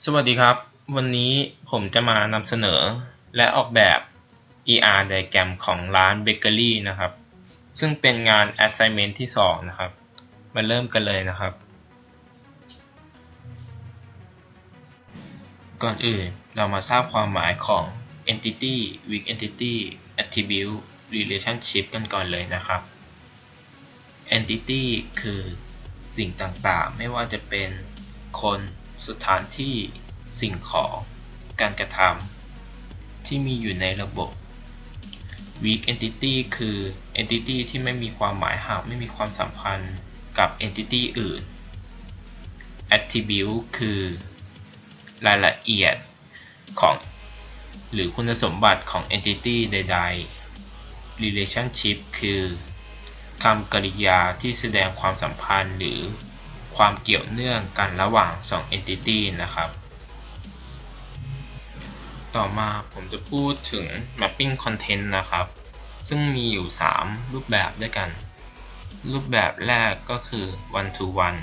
สวัสดีครับ วันนี้ผมจะมานำเสนอและออกแบบ ER diagram ของร้านเบเกอรี่นะครับ ซึ่งเป็นงาน assignment ที่ 2 นะครับ มาเริ่มกันเลยนะครับ ก่อนอื่นเรามาทราบความหมายของ entity weak entity attribute relationship กันก่อนเลยนะครับ entity คือสิ่งต่างๆ ไม่ว่าจะเป็นคน สถานที่สิ่งของ การกระทำที่มีอยู่ในระบบ weak entity คือ entity ที่ไม่มีความหมายหากไม่มีความสัมพันธ์กับ entity อื่น attribute คือ รายละเอียดของหรือคุณสมบัติของ entity ใด ๆ relationship คือคำกริยาที่แสดงความสัมพันธ์หรือ ความเกี่ยวเนื่องกันระหว่าง 2 entity นะครับ ต่อมาผมจะพูดถึง mapping content นะครับ ซึ่งมีอยู่ 3 รูปแบบด้วยกัน รูปแบบแรกก็คือ one to one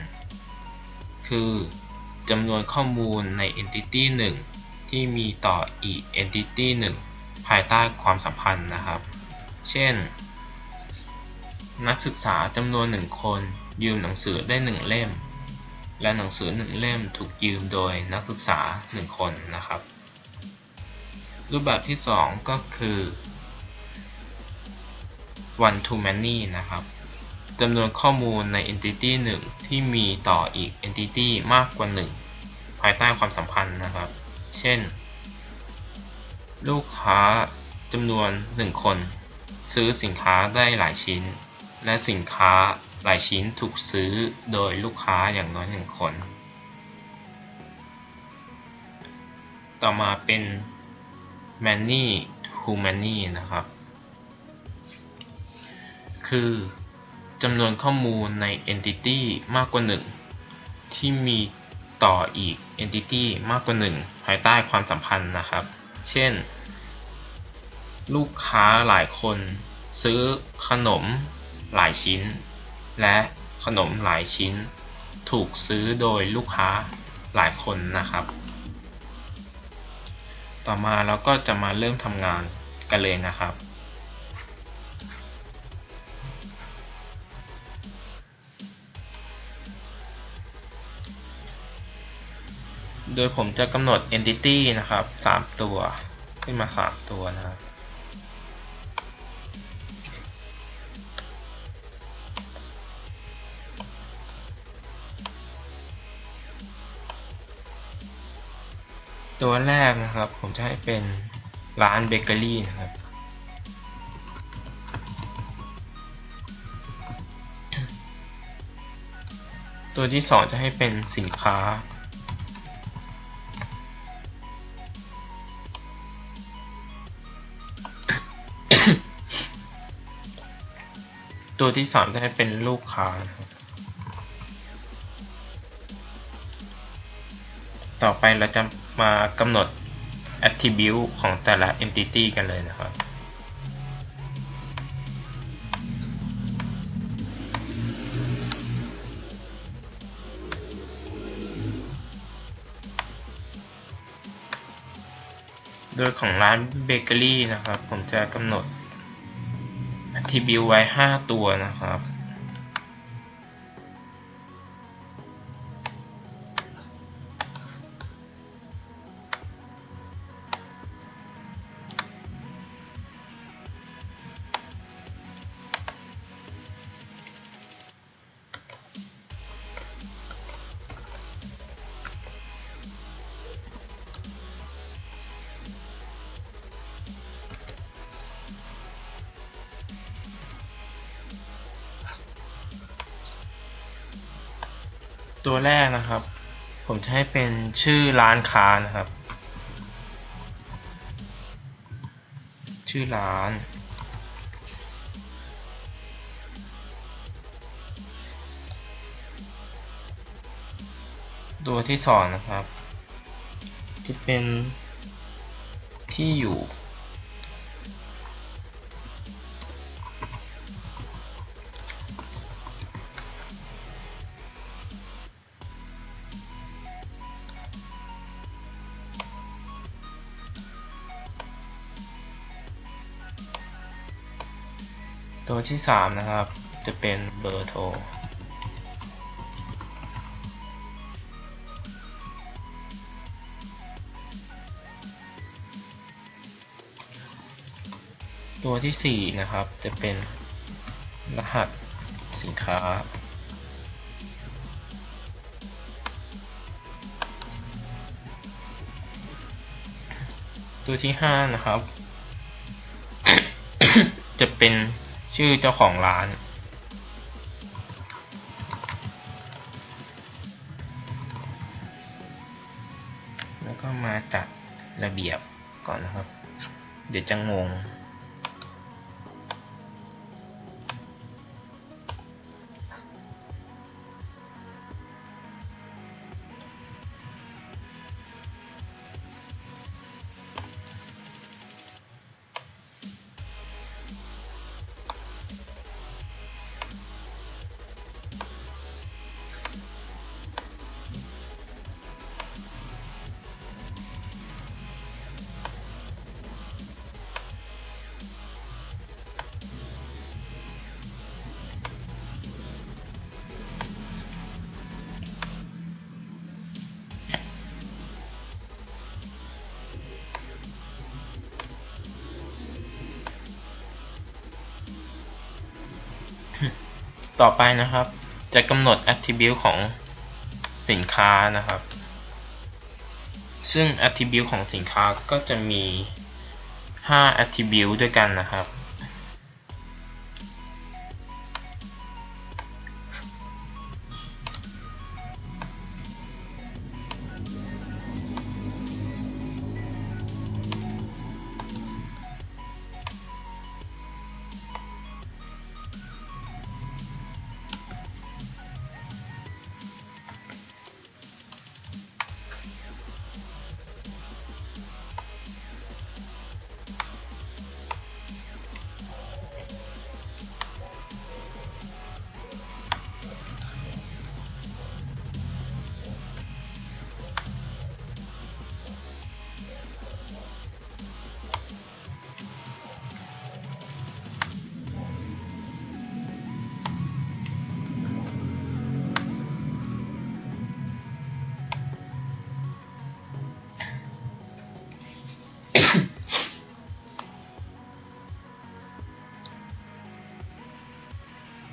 คือจำนวนข้อมูลใน entity 1 ที่มีต่ออีก entity 1 ภายใต้ความสัมพันธ์นะครับ เช่น นักศึกษาจำนวนหนึ่งคน ยืมหนังสือได้หนึ่งเล่ม และหนังสือหนึ่งเล่มถูกยืมโดยนักศึกษาหนึ่งคนนะครับ รูปแบบที่2ก็คือ one to many นะครับจำนวนข้อมูลใน entity 1 ที่มีต่ออีก entity มากกว่า 1 ภายใต้ความสัมพันธ์นะครับ เช่น ลูกค้าจำนวน 1 คน ซื้อสินค้าได้หลายชิ้น และสินค้า หลายชิ้นถูกซื้อโดยลูกค้าอย่างน้อยหนึ่งคน ต่อมาเป็น many to many นะครับ คือจำนวนข้อมูลใน entity มากกว่า1ที่มีต่ออีก entity มากกว่า1ภายใต้ความสัมพันธ์นะครับ เช่น ลูกค้าหลายคนซื้อขนมหลายชิ้น และขนมหลายชิ้น ถูกซื้อโดยลูกค้าหลายคนนะครับ ต่อมาเราก็จะมาเริ่มทำงานกันเลยนะครับ โดยผมจะกำหนด entity นะครับ 3 ตัว ขึ้นมา 3 ตัวนะครับ ตัวแรกนะครับ ผมจะให้เป็นร้านเบเกอรี่นะครับ ตัวที่สองจะให้เป็นสินค้า ตัวที่สามจะให้เป็นลูกค้านะครับต่อไปเราจะ มากำหนด attribute ของแต่ละ entity กันเลยนะครับโดยของร้านเบเกอรี่นะครับ ผมจะกำหนด attribute ไว้ 5 ตัวนะครับ ตัวแรกนะครับ ผมจะให้เป็นชื่อร้านค้านะครับ ชื่อร้าน ตัวที่สองนะครับ ที่เป็นที่อยู่ ตัวที่ 3 นะครับ จะเป็นเบอร์โทรตัวที่ 4 นะครับ จะเป็นรหัสสินค้า ตัวที่ 5 นะครับ จะเป็น ชื่อเจ้าของร้าน แล้วก็มาจัดระเบียบก่อนนะครับ เดี๋ยวจะงง ต่อไปนะครับ จะกำหนด attribute ของสินค้านะครับ ซึ่ง attribute ของสินค้าก็จะมี 5 attribute ด้วยกันนะครับ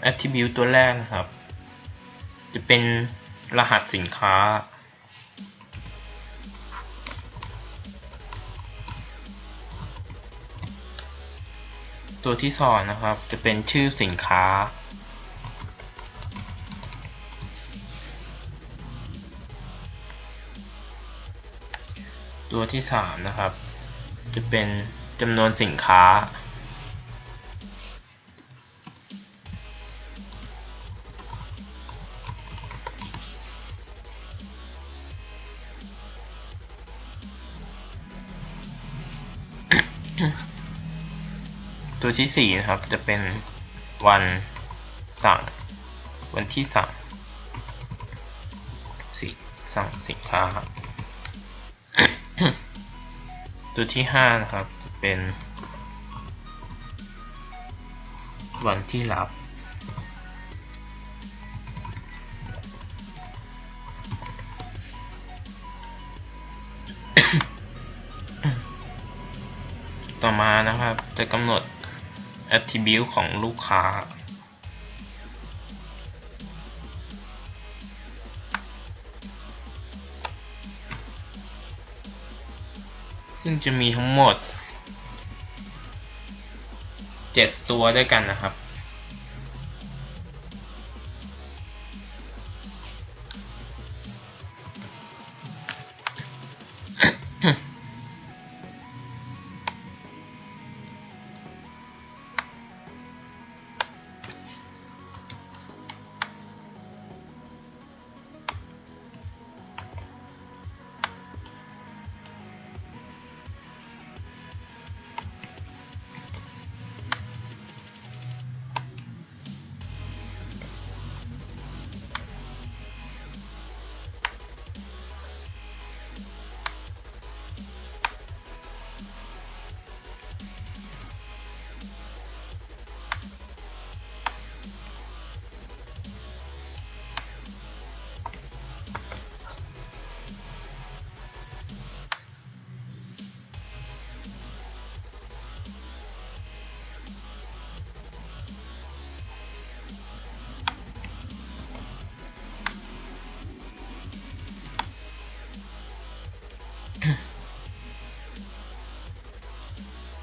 attribute ตัวแรกนะครับ จะเป็นรหัสสินค้า ตัวที่สองนะครับ จะเป็นชื่อสินค้า ตัวที่สามนะครับ จะเป็นจำนวนสินค้า ตัวที่สี่นะครับ จะเป็นวันสั่ง วันที่สั่งสิสั่งสินค้า ตัวที่ห้านะครับ จะเป็น วันที่รับ ต่อมานะครับจะกำหนด attribute ของลูกค้า ซึ่งจะมีทั้งหมด 7 ตัวด้วยกันนะครับ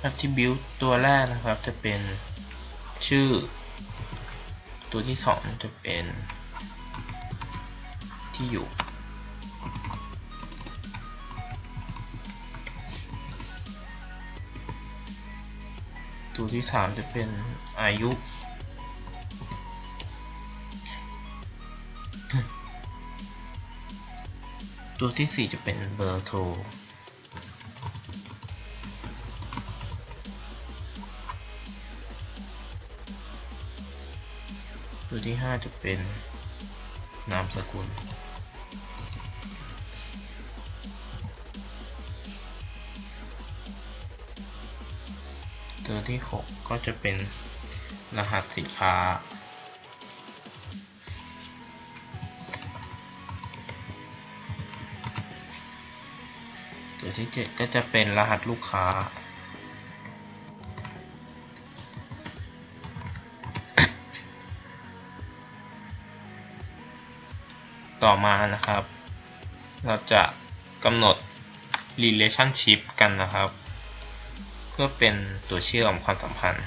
attribute ตัวแรกนะครับจะเป็นชื่อ ตัวที่สองจะเป็นที่อยู่ ตัวที่สามจะเป็นอายุ ตัวที่สี่จะเป็นเบอร์โทร ตัวที่ห้าจะเป็นนามสกุล ตัวที่หกก็จะเป็นรหัสสินค้า ตัวที่เจ็ดก็จะเป็นรหัสลูกค้า ต่อมานะครับ เราจะกำหนด relationship กันนะครับ เพื่อเป็นตัวเชื่อมความสัมพันธ์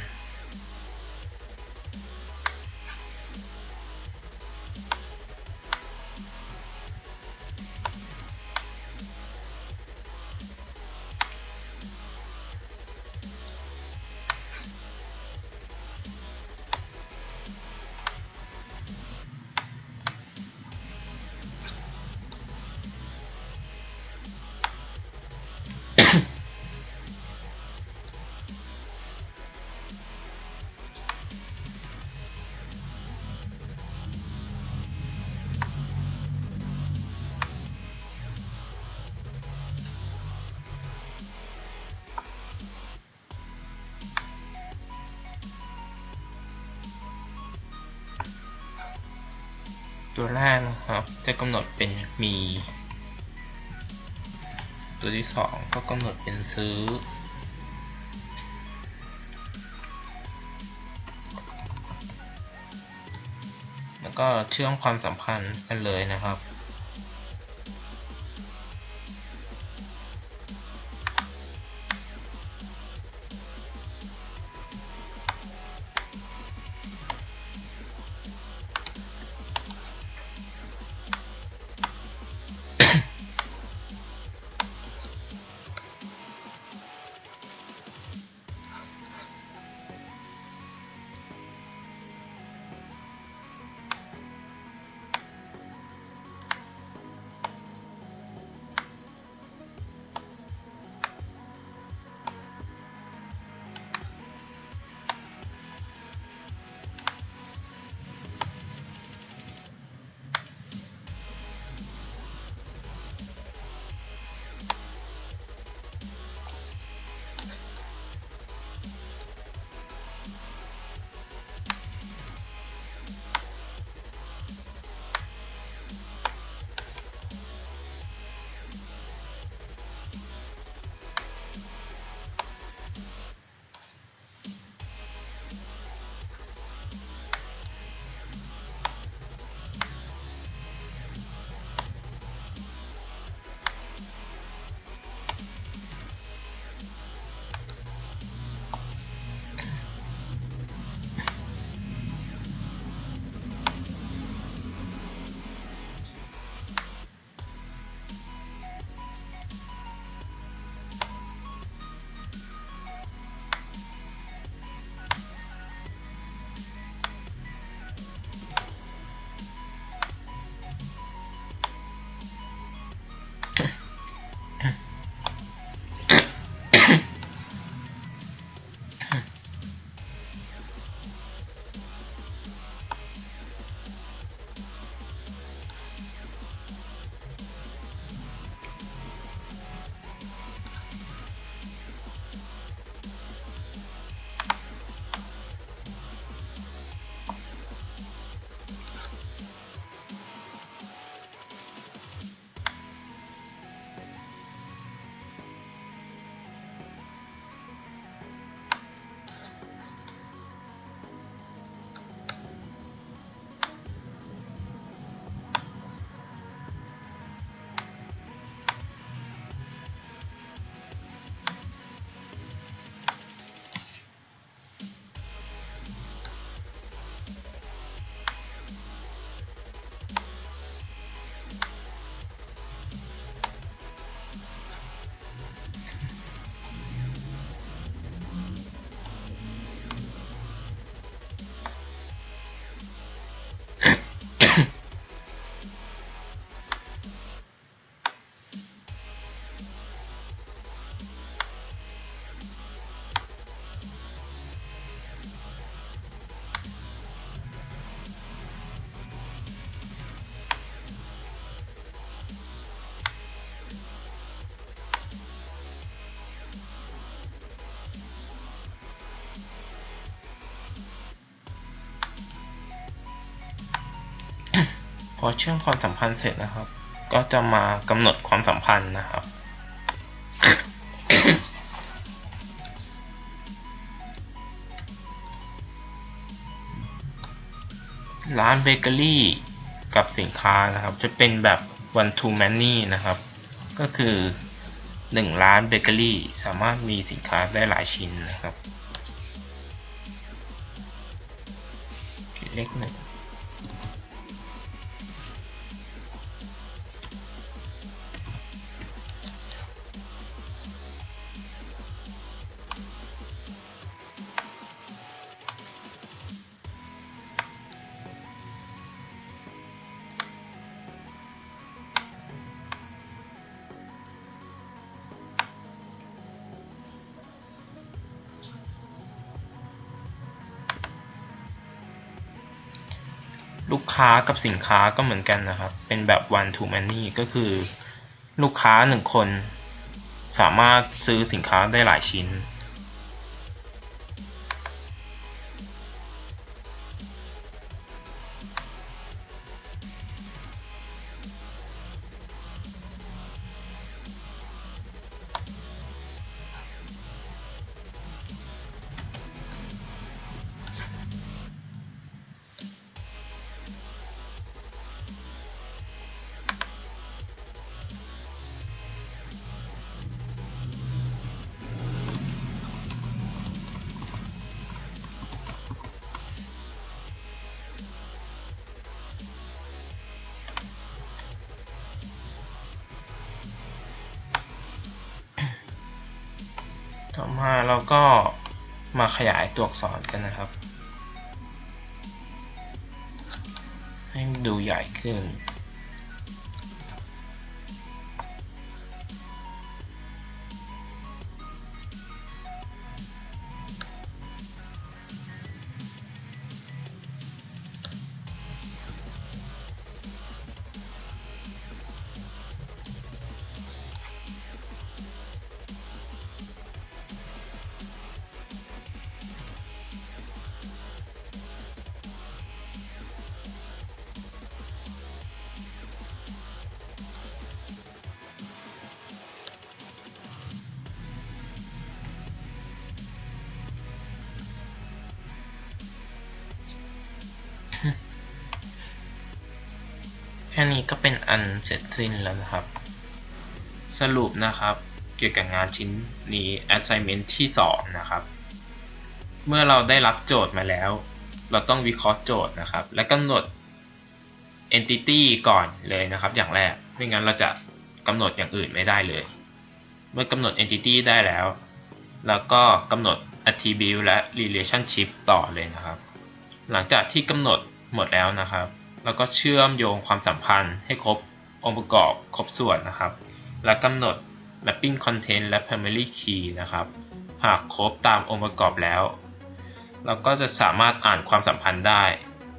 ตัวแรกนะครับ จะกำหนดเป็นมี ตัวที่สองก็กำหนดเป็นซื้อ แล้วก็เชื่อมความสัมพันธ์กันเลยนะครับ อเชื่อมความสัมพันธ์เสร็จนะครับ ก็จะมากำหนดความสัมพันธ์นะครับ ร้านเบเกอรี่กับสินค้านะครับ จะเป็นแบบ one to many นะครับ ก็คือ 1 ร้านเบเกอรี่สามารถมีสินค้าได้หลายชิ้นนะครับเลขหนึ่ง ลูกค้ากับสินค้าก็เหมือนกันนะครับ เป็นแบบ one to many ก็คือลูกค้าหนึ่งคน สามารถซื้อสินค้าได้หลายชิ้น ต่อมาเราก็มาขยายตัวอักษรกันนะครับ ให้ดูใหญ่ขึ้น ค่นี้ก็เป็นอันเสร็จสิ้นแล้วนะครับ สรุปนะครับ เกี่ยวกับงานชิ้นนี้ assignment ที่ 2 นะครับ เมื่อเราได้รับโจทย์มาแล้ว เราต้องวิเคราะห์โจทย์นะครับ และกำหนด entity ก่อนเลยนะครับ อย่างแรก ไม่งั้นเราจะกำหนดอย่างอื่นไม่ได้เลย เมื่อกำหนด entity ได้แล้ว แล้วก็กำหนด attribute และ relationship ต่อเลยนะครับ หลังจากที่กำหนดหมดแล้วนะครับ แล้วก็เชื่อมโยงความสัมพันธ์ให้ครบองค์ประกอบครบส่วนนะครับ และกำหนด mapping content และ primary key นะครับ หากครบตามองค์ประกอบแล้ว เราก็จะสามารถอ่านความสัมพันธ์ได้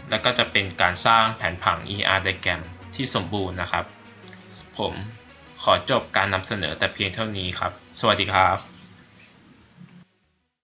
และก็จะเป็นการสร้างแผนผัง ER diagram ที่สมบูรณ์นะครับ ผมขอจบการนำเสนอแต่เพียงเท่านี้ครับ สวัสดีครับ